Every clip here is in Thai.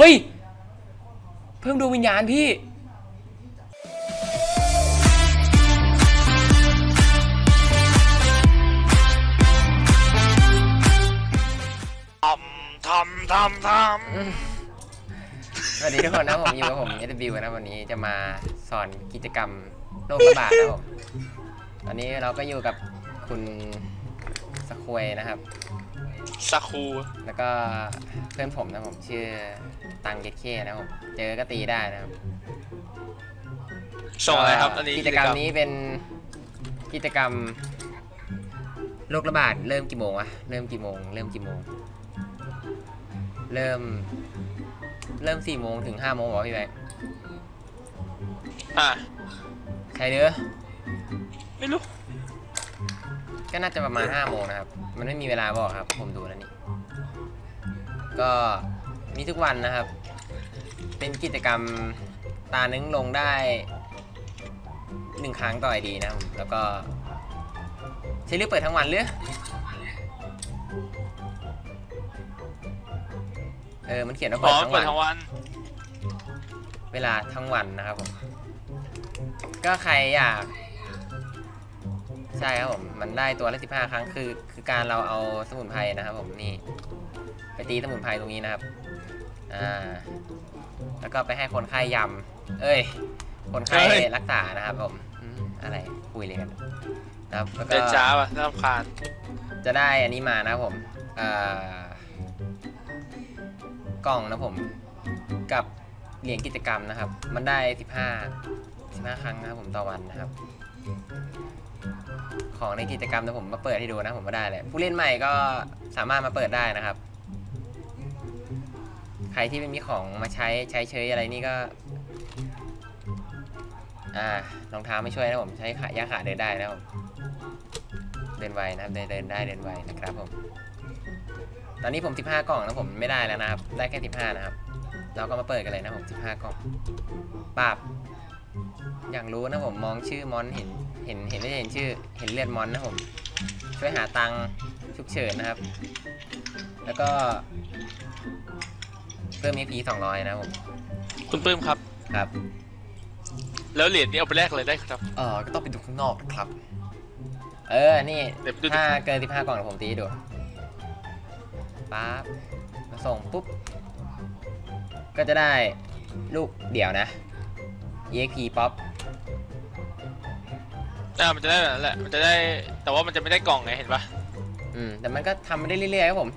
เฮ้ย เพิ่มดวงวิญญาณพี่ทำทำทำทสวัสดีทุกคนนะผมอยู่กับผมเอสบิวนะวันนี้จะมาสอนกิจกรรมโรคระบาดนะผมตอนนี้เราก็อยู่กับคุณสควยนะครับำสักครูแล้วก็เพื่อนผมนะผมชื่อตังเกตเคนะผมเจอก็ตีได้นะครับส่งอะไรครับอันนี้กิจกรรมนี้เป็นกิจกรรมโรคระบาดเริ่มกี่โมงวะเริ่มกี่โมง เริ่มกี่โมง เริ่ม เริ่มสี่โมงถึงห้าโมงเหรอพี่แบงค์อะใช่เด้อไม่รู้ ก็น่าจะประมาณห้าโมงนะครับ มันไม่มีเวลาบอกครับ ผมดูแล้วนี่ ก็มีทุกวันนะครับ เป็นกิจกรรมตานึงลงได้หนึ่งครั้งต่อไอดีนะครับผมแล้วก็ใช้เลือกเปิดทั้งวันหรือเออ มันเขียนว่าอ๋เปิอดทั้งเปิวัดนทั้งวัน เวลาทั้งวันนะครับผม ก็ใครอยาก ใช่ครับผม มันได้ตัวละสิบห้าครั้งคือ คือการเราเอาสมุนไพรนะครับผมนี่ ไปตีสมุนไพรตรงนี้นะครับ อ่า แล้วก็ไปให้คนไข้ยำ เอ้ย คนไข้รักษานะครับผมอืมอะไรคุยเลยกันนะครับแล้วก็ เดินช้าป่ะน่ารำคาญจะได้อันนี้มานะครับผมเอ่อกล่องนะผม กับเหรียญกิจกรรมนะครับ มันได้ 15 15 ครั้งนะครับผมต่อวันนะครับ ของในกิจกรรมนะผมมาเปิดให้ดูนะผมก็ได้เลยผู้เล่นใหม่ก็สามารถมาเปิดได้นะครับ ใครที่ไม่มีของมาใช้ใช้เฉยอะไรนี่ก็อ่ารองเท้าไม่ช่วยนะผมใช้ขายาขาเดินได้นะผมเดินไวนะครับเดินเดินได้เดินไวนะครับผม ตอนนี้ผม 15 กล่องนะผมไม่ได้แล้วนะครับ ได้แค่ 15 นะครับ เราก็มาเปิดกันเลยนะผม 15 กล่องปราบ อยากรู้นะผมมองชื่อมอนเห็น เห็นเห็นไม่เห็นชื่อเห็นเลือดมอนนะผม ช่วยหาตังค์ฉุกเฉินนะครับ แล้วก็ เพิ่ม EP 200 นะครับผมคุณปื้มครับ ครับ แล้วเหรียญนี้เอาไปแลกเลยได้ครับ เออก็ต้องไปดูข้างนอกนะครับ เออ นี่เดี๋ยวไปดู ถ้าเกิน 15 กล่องเดี๋ยวผมตีให้ดูปั๊บมาส่งปุ๊บ ก็จะได้ลูกเดี่ยวนะ EXP ป๊อป อ่ามันจะได้แบบนั้นแหละ มันจะได้ แต่ว่ามันจะไม่ได้กล่องไงเห็นปะอืม แต่มันก็ทำมาได้เรื่อยๆครับผม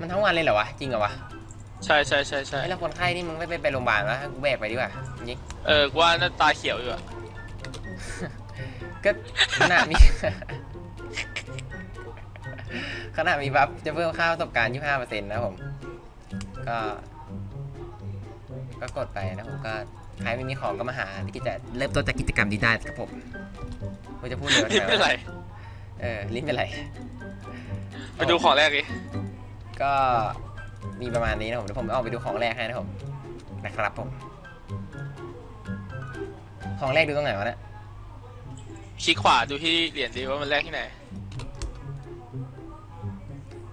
มันทั้งวันเลยเหรอวะ จริงเหรอวะใช่ใช่ใช่ใช่ไอ้แล้วคนไข้นี่มึงไม่ไปไปโรงพยาบาลวะให้กูแบกไปดีกว่าจริงเออกูว่าหน้าตาเขียวอยู่อะก็ขนาดมี ขนาดมีบัฟจะเพิ่มค่าประสบการณ์25%นะครับผม ก็ ก็กดไปนะผมก็ ใครไม่มีของก็มาหาที่จะเริ่มต้นจากกิจกรรมนี้ได้ครับผมกูจะพูดเร็วนี่ไม่เป็นไรเออลิ้นเป็นไรไปดูของแรกดิก็มีประมาณนี้นะผมเดี๋ยวผมออกไปดูของแรกให้นะผมนะครับผม ของแรกดูตรงไหนวะเนี่ยคลิกขวาดูที่เหรียญดีว่ามันแลกที่ไหน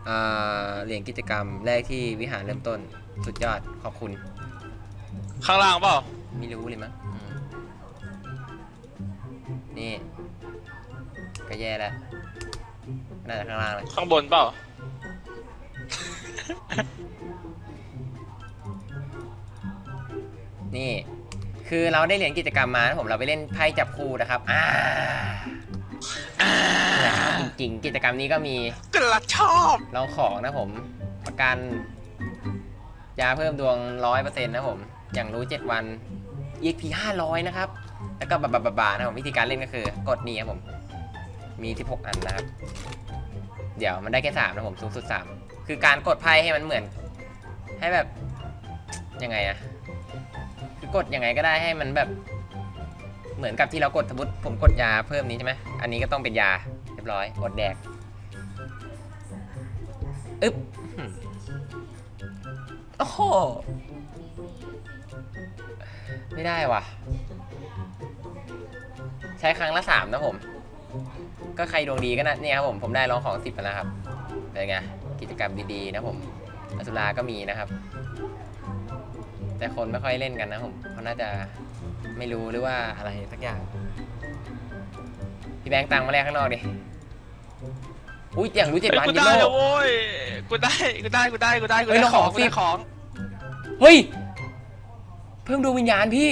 อ่าเหรียญกิจกรรมแรกที่วิหารเริ่มต้นสุดยอดขอบคุณ ข้างล่างเปล่า ไม่รู้เลยมั้งอืมนี่ ก็แย่แล้ว น่าจะข้างล่างเลย ข้างบนเปล่า นี่ คือเราได้เหรียญกิจกรรมมานะผมเราไปเล่นไพ่จับคู่นะครับ อ่านะครับจริงๆกิจกรรมนี้ก็มีกระชอบลองของนะผม ประกัน ยาเพิ่มดวงร้อยเปอร์เซ็นต์นะผม อย่างรู้เจ็ดวัน EXP ห้าร้อยนะครับ แล้วก็บาบาบาบานะผมวิธีการเล่นก็คือกดนี่ครับผม มีที่พกอันนะครับ เดี๋ยวมันได้แค่สามนะผม สูงสุดสามคือการกดไพ่ให้มันเหมือน ให้แบบ ยังไงอะคือกดยังไงก็ได้ให้มันแบบ เหมือนกับที่เรากดสมมติผมกดยาเพิ่มนี้ใช่ไหม อันนี้ก็ต้องเป็นยาเรียบร้อยกดแดก อึ๊บโอ้โห ไม่ได้ว่ะ ใช้ครั้งละสามนะผม ก็ใครดวงดีก็นะเนี่ยครับผม ผมได้ลองของสิบแล้วนะครับ เป็นไง กิจกรรมดีๆนะผมอสุราก็มีนะครับ แต่คนไม่ค่อยเล่นกันนะผมเขาน่าจะไม่รู้หรือว่าอะไรสักอย่าง พี่แบงค์ตังค์มาแลกข้างนอกดิ อุ้ยอย่างรู้เจ็ดเฮ้ยวันกูยิได้โลแล้วโว้ยกูได้ กูได้ กูได้ กูได้ กูเฮ้ยได้เราของขอกูได้สิของ เฮ้ย เพิ่มดวงวิญญาณพี่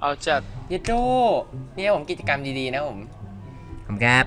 เอาจัด เยดโดเนี่ยผมกิจกรรมดีๆนะผม ผมครับ